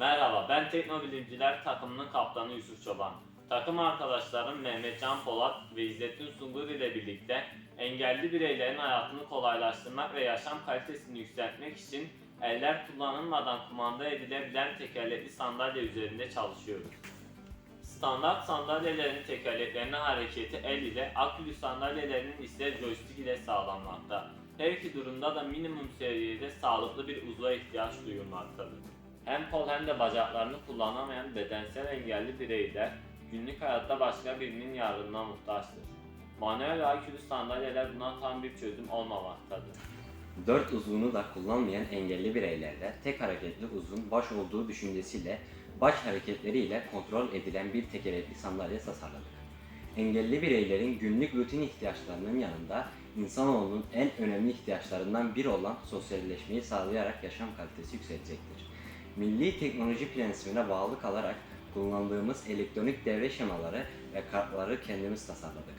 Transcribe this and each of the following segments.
Merhaba, ben Teknobilimciler takımının kaptanı Yusuf Çoban. Takım arkadaşlarım Mehmetcan Polat ve İzzettin Sungur ile birlikte engelli bireylerin hayatını kolaylaştırmak ve yaşam kalitesini yükseltmek için eller kullanılmadan kumanda edilebilen tekerlekli sandalye üzerinde çalışıyoruz. Standart sandalyelerin tekerleklerinin hareketi el ile, akülü sandalyelerinin ise joystick ile sağlanmakta. Her iki durumda da minimum seviyede sağlıklı bir uzva ihtiyaç duyulmaktadır. Hem kol hem de bacaklarını kullanamayan bedensel engelli bireyler günlük hayatta başka birinin yardımına muhtaçtır. Manuel akülü sandalyeler buna tam bir çözüm olmamaktadır. Dört uzvunu da kullanmayan engelli bireylerde tek hareketli uzun baş olduğu düşüncesiyle baş hareketleriyle kontrol edilen bir tekerlekli sandalye tasarladık. Engelli bireylerin günlük rutin ihtiyaçlarının yanında insanoğlunun en önemli ihtiyaçlarından biri olan sosyalleşmeyi sağlayarak yaşam kalitesi yükselecektir. Milli teknoloji prensibine bağlı kalarak kullandığımız elektronik devre şemaları ve kartları kendimiz tasarladık.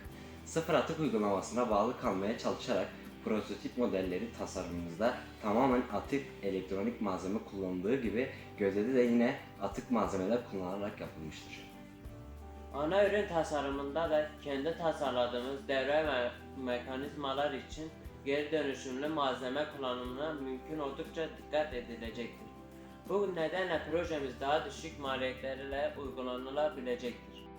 Sıfır atık uygulamasına bağlı kalmaya çalışarak prototip modelleri tasarımımızda tamamen atık elektronik malzeme kullanıldığı gibi gövdede de yine atık malzemeler kullanılarak yapılmıştır. Ana ürün tasarımında da kendi tasarladığımız devre ve mekanizmalar için geri dönüşümlü malzeme kullanımına mümkün oldukça dikkat edilecektir. Bu nedenle projemiz daha düşük maliyetlerle uygulanılabilecektir.